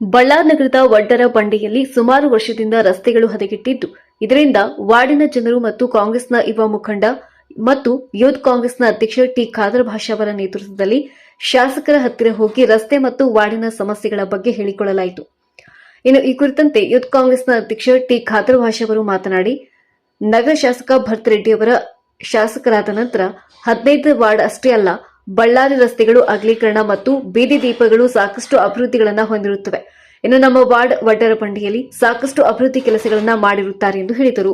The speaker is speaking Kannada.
ಬಳ್ಳಾರ್ ನಗರದ ವಡ್ಡರ ಬಂಡೆಯಲ್ಲಿ ಸುಮಾರು ವರ್ಷದಿಂದ ರಸ್ತೆಗಳು ಹದಗೆಟ್ಟಿದ್ದು, ಇದರಿಂದ ವಾರ್ಡಿನ ಜನರು ಮತ್ತು ಕಾಂಗ್ರೆಸ್ನ ಯುವ ಮುಖಂಡ ಮತ್ತು ಯೂತ್ ಕಾಂಗ್ರೆಸ್ನ ಅಧ್ಯಕ್ಷ ಟಿ. ಖಾದರ್ ಭಾಷಾ ಅವರ ನೇತೃತ್ವದಲ್ಲಿ ಶಾಸಕರ ಹತ್ತಿರ ಹೋಗಿ ರಸ್ತೆ ಮತ್ತು ವಾರ್ಡಿನ ಸಮಸ್ಯೆಗಳ ಬಗ್ಗೆ ಹೇಳಿಕೊಳ್ಳಲಾಯಿತು. ಇನ್ನು ಈ ಕುರಿತಂತೆ ಯೂತ್ ಕಾಂಗ್ರೆಸ್ನ ಅಧ್ಯಕ್ಷ ಟಿ. ಖಾದರ್ ಭಾಷಾ ಅವರು ಮಾತನಾಡಿ, ನಗರ ಶಾಸಕ ಭರತ್ ರೆಡ್ಡಿ ಅವರ ಶಾಸಕರಾದ ನಂತರ ಹದಿನೈದು ವಾರ್ಡ್ ಅಷ್ಟೇ ಅಲ್ಲ ಬಳ್ಳಾರಿ ರಸ್ತೆಗಳು ಅಗಲೀಕರಣ ಮತ್ತು ಬೀದಿ ದೀಪಗಳು ಸಾಕಷ್ಟು ಅಭಿವೃದ್ಧಿಗಳನ್ನು ಹೊಂದಿರುತ್ತವೆ. ಇನ್ನು ನಮ್ಮ ವಾರ್ಡ್ ವಡ್ಡರಪಂಡಿಯಲ್ಲಿ ಸಾಕಷ್ಟು ಅಭಿವೃದ್ಧಿ ಕೆಲಸಗಳನ್ನು ಮಾಡಿರುತ್ತಾರೆ ಎಂದು ಹೇಳಿದರು.